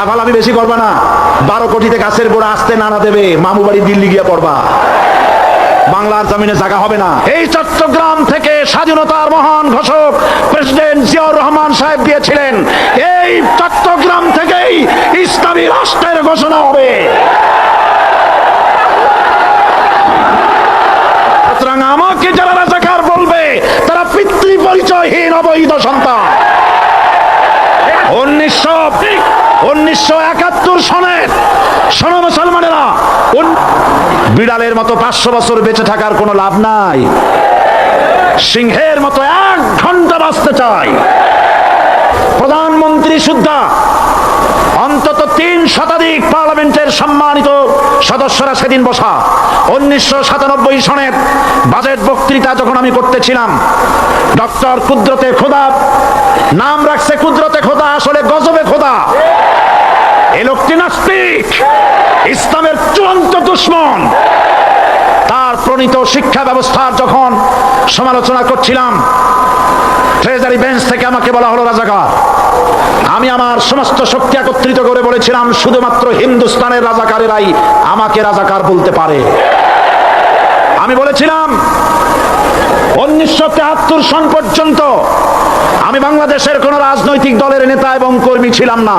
লাফালাফি বেশি করবা না। বারো কোটিতে গাছের গোড়া আসতে নানা দেবে, মামু বাড়ি দিল্লি গিয়ে পড়বা। বাংলার জমিনে জায়গা হবে না। এই চট্টগ্রাম থেকে স্বাধীনতার মহান ঘোষক প্রেসিডেন্ট জিয়াউর রহমান সাহেব দিয়েছিলেন এই চট্টগ্রাম থেকেই ইসলামী রাষ্ট্রের ঘোষণা হবে। আমাকে যারা রাজাকার বলবে, তারা পিতৃ পরিচয়হীন অবৈধ সন্তান উনিশশো উনিশশো একাত্তর সনের মুসলমানেরা বিড়ালের মতো পাঁচশো বছর বেঁচে থাকার কোনো লাভ নাই। সিংহের মতো এক ঘণ্টা বাঁচতে চাই। প্রধানমন্ত্রী সুদ্ধা, অন্তত তিন শতাধিক পার্লামেন্টের সম্মানিত সদস্যরা সেদিন বসা। উনিশশো সাতানব্বই সনের বাজেট বক্তৃতা যখন আমি করতেছিলাম, ডক্টর কুদরতে খোদা, নাম রাখছে কুদরতে খোদা, আসলে গজবে খোদা এ লোকটি নাস্তিক ইসলামের চূড়ান্ত দুশ্মন। তার প্রণীত শিক্ষা ব্যবস্থার যখন সমালোচনা করছিলাম, ট্রেজারি বেঞ্চ থেকে আমাকে বলা হলো, রাজাকার, আমি আমার সমস্ত শক্তি একত্রিত করে বলেছিলাম, শুধুমাত্র হিন্দুস্তানের রাজাকারেরাই আমাকে রাজাকার বলতে পারে। আমি বলেছিলাম, উনিশশো তেহাত্তর সন পর্যন্ত আমি বাংলাদেশের কোন রাজনৈতিক দলের নেতা এবং কর্মী ছিলাম না।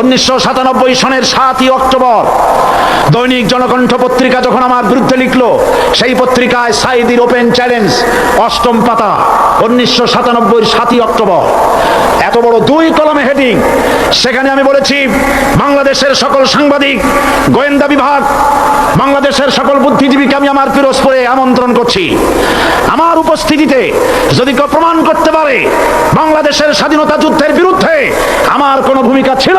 উনিশশো সাতানব্বই সনের সাতই অক্টোবর, দৈনিক জনকণ্ঠ পত্রিকা যখন আমার বিরুদ্ধে লিখলো, সেই পত্রিকায় সাইদির ওপেন চ্যালেঞ্জ, অষ্টম পাতা, উনিশশো সাতানব্বই সাতই অক্টোবর। এত বড় দুই কলমে হেডিং, সেখানে আমি বলেছি, বাংলাদেশের সকল সাংবাদিক, গোয়েন্দা বিভাগ, বাংলাদেশের সকল বুদ্ধিজীবীকে আমি আমার পিরোজপুরে আমন্ত্রণ করছি। আমার উপস্থিতিতে যদি কেউ প্রমাণ করতে পারে, বাংলাদেশের স্বাধীনতা যুদ্ধের বিরুদ্ধে আমার কোনো ভূমিকা ছিল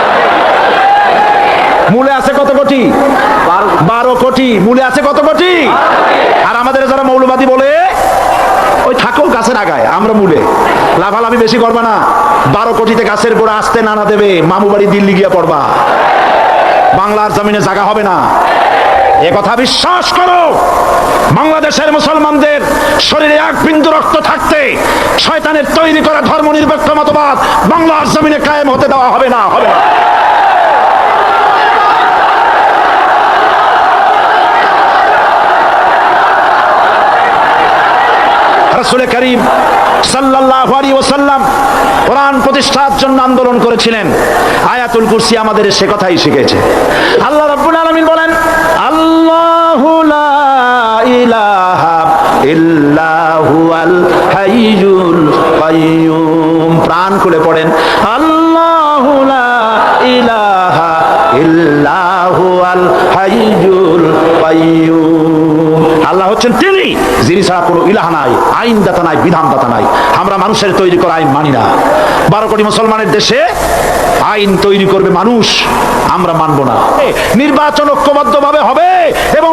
মূলে আছে কত কোটি? বারো কোটি। মূলে আছে কত কোটি? আর আমাদের যারা মৌলবাদী বলে ওই থাকো গাছের আগায় আমরা মূলে। লাফালাফি বেশি করবা না। বারো কোটিতে গাছের গোড়া আসতে নানা দেবে মামু বাড়ি দিল্লি গিয়ে পড়বা। বাংলার জমিনে জায়গা হবে না। এ কথা বিশ্বাস করো। বাংলাদেশের মুসলমানদের শরীরে এক বিন্দু রক্ত থাকতে শয়তানের তৈরি করা ধর্ম নিরপেক্ষ মতবাদ বাংলার জমিনে কায়েম হতে দেওয়া হবে না হবে না। রসুল করিম সাল্লাল্লাহু আলাইহি ওয়াসাল্লাম কোরআন প্রতিষ্ঠার জন্য আন্দোলন করেছিলেন। আয়াতুল কুরসি আমাদের সে কথাই শিখেছে। আল্লাহ রাব্বুল আলামিন বলেন, আল্লাহু ইলাহা প্রাণ খুলে পড়েন, আল্লাহু ইলাহা ইল্লা হুয়াল হাইয়ুল কাইয়ুম। আল্লাহ হচ্ছেন তিনি। যিনি ছাড়া কোনো ইলাহ নাই, আইনদাতা নাই, বিধানদাতা নাই। আমরা মানুষের তৈরি করা আইন মানি না। বারো কোটি মুসলমানের দেশে আইন তৈরি করবে মানুষ, আমরা মানব না। নির্বাচন ঐক্যবদ্ধভাবে হবে এবং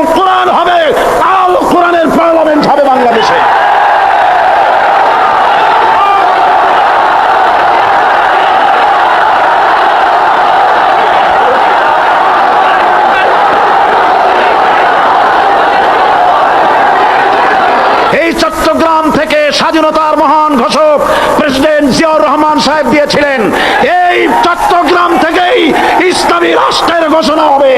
থেকে স্বাধীনতার মহান ঘোষক প্রেসিডেন্ট জিয়াউর রহমান সাহেব দিয়েছিলেন। এই চট্টগ্রাম থেকেই ইসলামী রাষ্ট্রের ঘোষণা হবে।